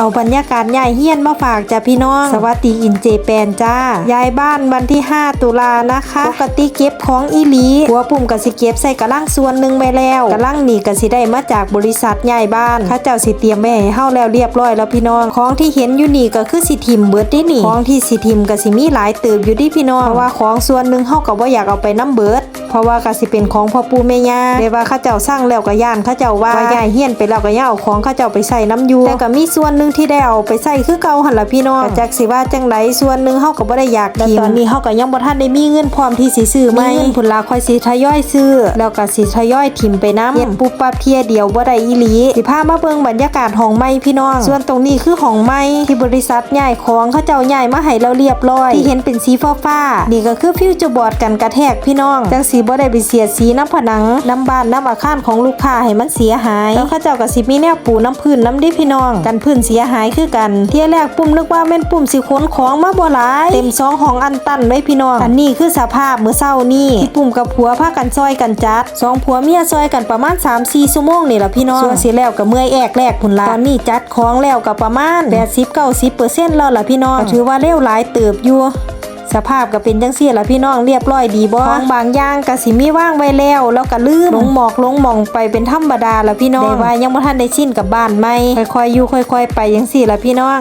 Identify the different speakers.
Speaker 1: เอาบรรยากาศใหญ่เฮียนมาฝากจ้ะพี่น้อง สวัสดีอินเจแปนจ้าย้ายบ้านวันที่ 5 ตุลานะคะปกติเก็บของอีลีหัวปุ่มกสิเก็บใส่กระลังส่วนหนึ่งไปแล้วกระลังนี่กสิได้มาจากบริษัทใหญ่บ้านข้าเจ้าสิเตรียมไว้ให้เฮาแล้วเรียบร้อยแล้วพี่น้องของที่เห็นอยู่นี่ก็คือสิทิมเบิดเด้นี่ของที่สิทิมกสิมีหลายเติบอยู่ดิพี่น้องเพราะว่าของส่วนหนึ่งเฮาก็บ่อยากเอาไปน้ำเบิร์ดเพราะว่ากสิเป็นของพ่อปู่แม่ย่าเรียกว่าข้าเจ้าสร้างแล้วก็ย่านข้าเจ้าว่าย่ายเฮียนไปแล้วก็ย่าเอาของข้าเจ้าไปใส่น้ำยูแต่ก็มีส่วนหนึ่งที่ได้เอาไปใส่คือเก่าหั่นล่ะพี่น้องก็จักสิว่าจังไดส่วนหนึ่งเฮาก็บ่ได้อยากทิ้งตอนนี้เฮาก็ยังบ่ทันได้มีเงินพร้อมที่สิซื้อใหม่มีเงินพุ่นละค่อยสิทยอยซื้อ แล้วก็สิทยอยถิ่มไปน้ำเฮ็ดปุ๊บปั๊บเที่ยเดียวบ่ได้อีหลีสิพามาเบิ่งบรรยากาศห้องใหม่พี่น้อง ส่วนตรงนี้คือห้องใหม่ที่บริษัทย้ายของเขาเจ้าย้ายมาให้เราเรียบร้อย ที่เห็นเป็นสีฟ้าๆนี่ก็คือฟิวเจอร์บอร์ดกันกระแทกพี่น้องจังสีบ่ได้ไปเสียดสีน้ำผนังน้ำบ้านน้ำอาคารของลูกค้าให้มันเสียหายแล้วเขาเจ้าก็สิมีแนวปูน้ำพื้นน้ำดิพี่น้อง กันพื้นเสียหายคือกัน เที่ยแรกปุ่มนึกว่าแม่นปุ่มสิขนของมาบ่หลาย เต็มซองของอันตันเลยพี่น้อง อันนี้คือสภาพเมื่อเช้านี่ที่ปุ่มกับผัวพากันซอยกันจัดสองผัวเมียซอยกันประมาณ3-4ชั่วโมงนี่ล่ะพี่น้องส่วนสิแล้วก็เมื่อยแอกแรกพุ่นละตอนนี้จัดของแล้วก็ประมาณ80-90%แล้วล่ะพี่น้องถือว่าเร็วหลายเติบอยู่ สภาพก็เป็นจังซี่ล่ะพี่น้องเรียบร้อยดีบ่ของบางอย่างก็สิมีว่างไว้แล้ว แล้วก็ลืมลงหมอกลงหมองไปเป็นธรรมดาล่ะพี่น้องได้ว่ายังบ่ทันได้ชินกับบ้านใหม่ค่อยๆอยู่ค่อย ๆ ไปจังซี่ล่ะพี่น้อง